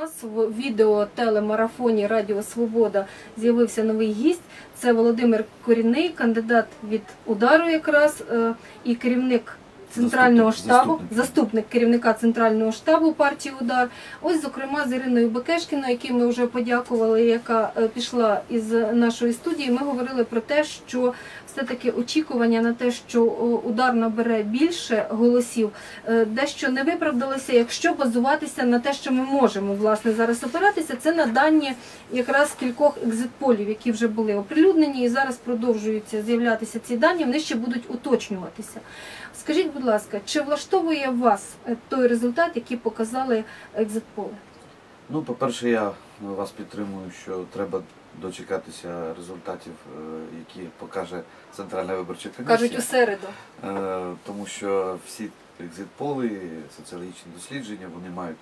нас в відео телемарафоні Радіо Свобода з'явився новий гість. Це Володимир Корінний, кандидат від удару якраз е, і керівник центрального Заступник, штабу, заступник. заступник керівника центрального штабу партії Удар. Ось, зокрема, з Іриною Бекешкіною, якій ми вже подякували, яка е, пішла із нашої студії. Ми говорили про те, що все-таки очікування на те, що удар набере більше голосів, е, дещо не виправдалося, якщо базуватися на те, що ми можемо власне зараз опиратися, це на дані якраз кількох екзитполів, які вже були оприлюднені, і зараз продовжуються з'являтися ці дані. Вони ще будуть уточнюватися. Скажіть, будь ласка, чи влаштовує вас е, той результат, який показали екзитполи? Ну, по-перше, я вас підтримую, що треба дочекатися результатів, е, які покаже Центральна виборча комісія. Кажуть у середу. Е, тому що всі екзитполи, соціологічні дослідження, вони мають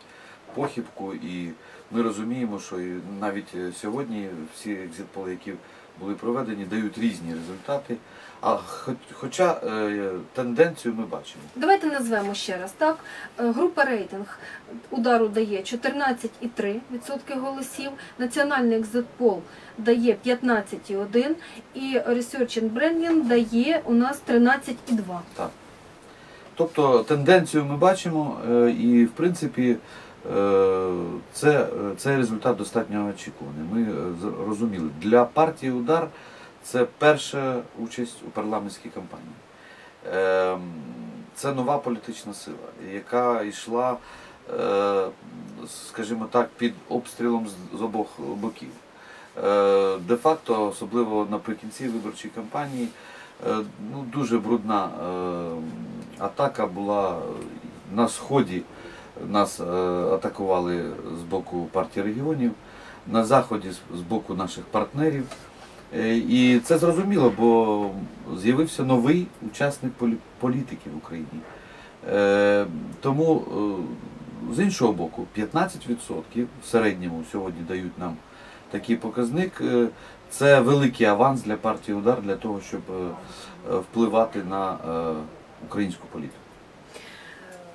похибку, і ми розуміємо, що навіть е, сьогодні всі екзитполи, які були проведені, дають різні результати. А хоч, хоча е, тенденцію ми бачимо. Давайте назвемо ще раз. Так, Е, група рейтинг удару дає 14,3% голосів. Національний екзитпол дає 15,1% і Research and Branding дає у нас 13,2%. Так. Тобто тенденцію ми бачимо, е, і в принципі це, цей результат достатньо очікуваний. Ми е, з- розуміли, для партії удар це перша участь у парламентській кампанії. Е, Це нова політична сила, яка йшла, е, скажімо так, під обстрілом з- обох боків. Е, Де-факто, особливо наприкінці виборчої кампанії, е, ну, дуже брудна е, атака була на сході. Нас е, атакували з боку партії регіонів, на заході з- боку наших партнерів. Е, І це зрозуміло, бо з'явився новий учасник політики в Україні. Е, Тому з іншого боку, 15% в середньому сьогодні дають нам такий показник. Це великий аванс для партії удар для того, щоб впливати на українську політику.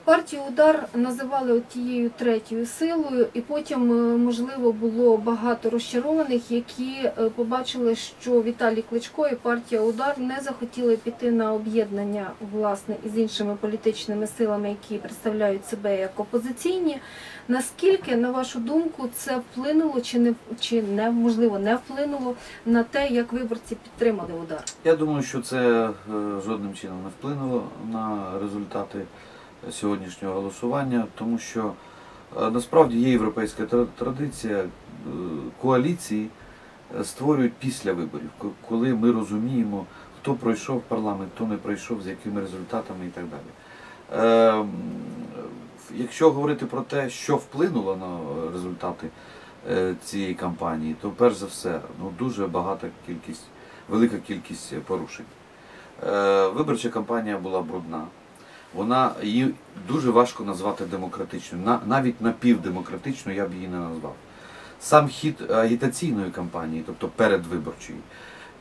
Партію удар називали тією третьою силою, і потім, е, можливо, було багато розчарованих, які е, побачили, що Віталій Кличко і партія удар не захотіли піти на об'єднання власне із іншими політичними силами, які представляють себе як опозиційні. Наскільки, на вашу думку, це вплинуло чи не чи не можливо не вплинуло на те, як виборці підтримали удар? Я думаю, що це е, жодним чином не вплинуло на результати сьогоднішнього голосування, тому що е, насправді є європейська традиція е, коаліції е, створюють після виборів, коли ми розуміємо, хто пройшов парламент, хто не пройшов, з якими результатами і так далі. Е, Якщо говорити про те, що вплинуло на результати цієї кампанії, то перш за все ну, дуже багата кількість, велика кількість порушень. Виборча кампанія була брудна. Вона її дуже важко назвати демократичною. На- Навіть напівдемократичною я б її не назвав. Сам хід агітаційної кампанії, тобто передвиборчої,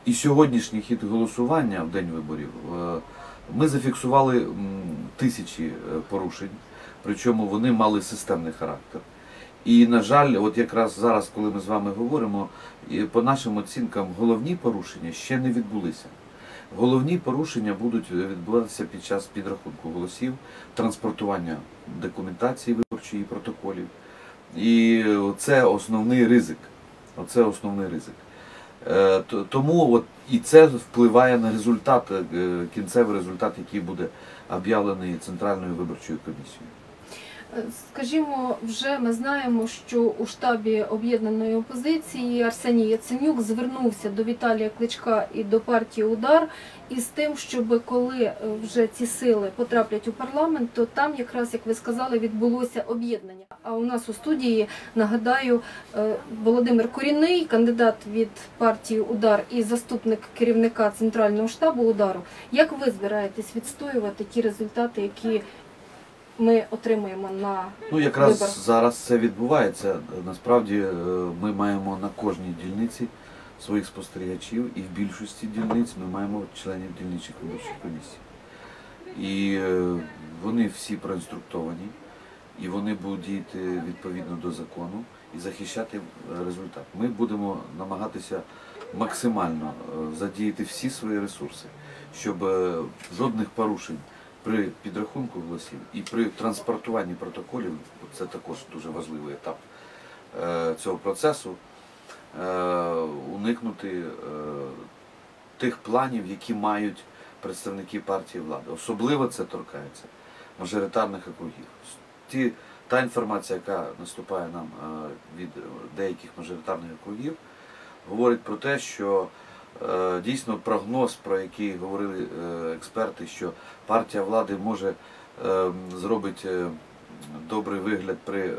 і сьогоднішній хід голосування в день виборів, е, ми зафіксували тисячі е, порушень, причому вони мали системний характер. І, на жаль, от якраз зараз, коли ми з вами говоримо, по нашим оцінкам головні порушення ще не відбулися. Головні порушення будуть відбуватися під час підрахунку голосів, транспортування документації виборчої протоколів. І це основний ризик. Оце основний ризик. Е, Тому от і це впливає на результат, е, кінцевий результат, який буде об'явлений Центральною виборчою комісією. Скажімо, вже ми знаємо, що у штабі об'єднаної опозиції Арсеній Яценюк звернувся до Віталія Кличка і до партії Удар із тим, щоб коли е, вже ці сили потраплять у парламент, то там якраз, як ви сказали, відбулося об'єднання. А у нас у студії нагадаю е, Володимир Корінний, кандидат від партії Удар і заступник керівника центрального штабу удару. Як ви збираєтесь відстоювати ті результати, які ми отримуємо на Ну, якраз Вибор. зараз це відбувається. Насправді е, ми маємо на кожній дільниці своїх спостерігачів, і в більшості дільниць ми маємо членів дільничих виборчих комісій. І е, вони всі проінструктовані. і вони будуть діяти відповідно до закону і захищати е, результат. Ми будемо намагатися максимально задіяти всі свої ресурси, щоб жодних порушень при підрахунку голосів і при транспортуванні протоколів, це також дуже важливий етап е, цього процесу, е, уникнути е, тих планів, які мають представники партії влади. Особливо це торкається мажоритарних округів. Та інформація, яка наступає нам від деяких мажоритарних округів, говорить про те, що дійсно прогноз, про який говорили е, експерти, що партія влади може е, зробити е, добрий вигляд при е,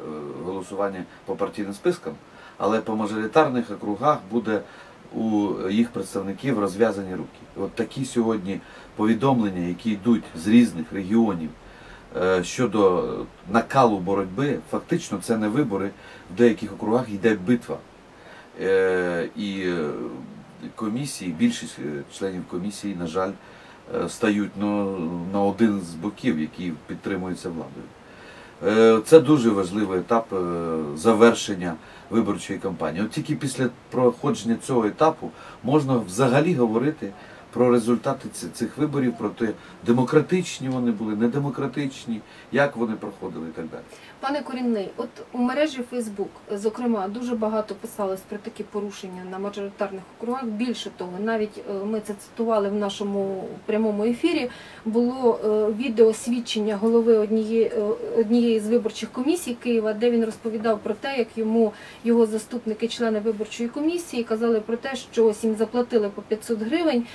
голосуванні по партійним спискам, але по мажоритарних округах буде у їх представників розв'язані руки. От такі сьогодні повідомлення, які йдуть з різних регіонів е, щодо накалу боротьби, фактично це не вибори, в деяких округах йде битва. Е, І е, комісії, більшість е, членів комісії, на жаль, е, стають на, на один з боків, який підтримується владою. Е, Це дуже важливий етап завершення виборчої кампанії. От тільки після проходження цього етапу можна взагалі говорити про результати цих виборів, про те, демократичні вони були, недемократичні, як вони проходили і так далі. Пане Корінний, от у мережі Фейсбук, зокрема, дуже багато писалось про такі порушення на мажоритарних округах. Більше того, навіть е, ми це цитували в нашому прямому ефірі. Було е, відео свідчення голови однієї, е, однієї з виборчих комісій Києва, де він розповідав про те, як йому його заступники, члени виборчої комісії, казали про те, що ось їм заплатили по 500 гривень,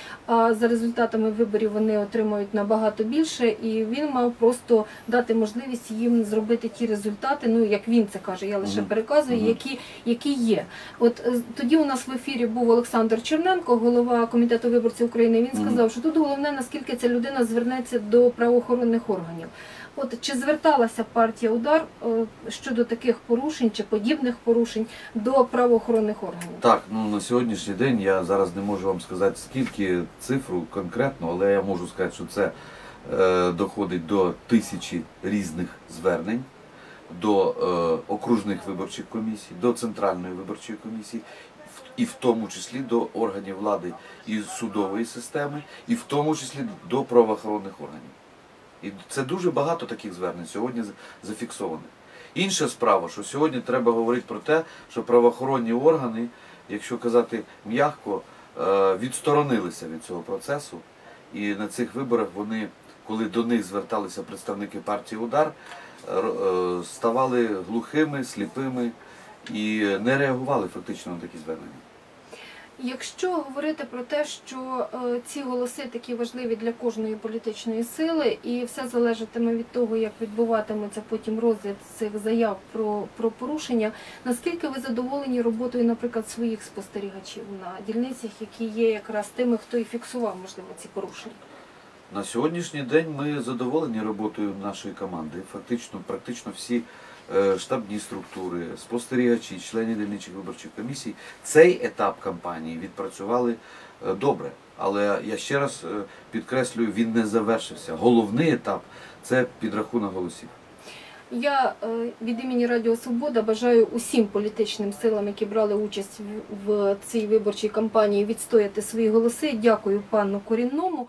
за результатами виборів вони отримують набагато більше, і він мав просто дати можливість їм зробити ті результати. Ну як він це каже, я лише переказую, які, які є. От е, тоді у нас в ефірі був Олександр Черненко, голова комітету виборців України. Він сказав, що тут головне наскільки ця людина звернеться до правоохоронних органів. От чи зверталася партія удар е, щодо таких порушень чи подібних порушень до правоохоронних органів? Так, ну на сьогоднішній день я зараз не можу вам сказати скільки цифру конкретно, але я можу сказати, що це е, доходить до тисячі різних звернень до е, окружних виборчих комісій, до центральної виборчої комісії, і в тому числі до органів влади і судової системи, і в тому числі до правоохоронних органів. І це дуже багато таких звернень сьогодні зафіксованих. Інша справа, що сьогодні треба говорити про те, що правоохоронні органи, якщо казати м'яко, е, відсторонилися від цього процесу. І на цих виборах вони, коли до них зверталися представники партії Удар, е, ставали глухими, сліпими і не реагували фактично на такі звернення. Якщо говорити про те, що е, ці голоси такі важливі для кожної політичної сили, і все залежатиме від того, як відбуватиметься потім розгляд цих заяв про, про порушення, наскільки ви задоволені роботою, наприклад, своїх спостерігачів на дільницях, які є якраз тими, хто і фіксував можливо ці порушення? На сьогоднішній день ми задоволені роботою нашої команди. Фактично, практично всі штабні структури, спостерігачі, члени дільничих виборчих комісій цей етап кампанії відпрацювали е, добре. Але я ще раз е, підкреслюю, він не завершився. Головний етап це підрахунок голосів. Я е, від імені Радіо Свобода бажаю усім політичним силам, які брали участь в цій виборчій кампанії, відстояти свої голоси. Дякую пану Корінному.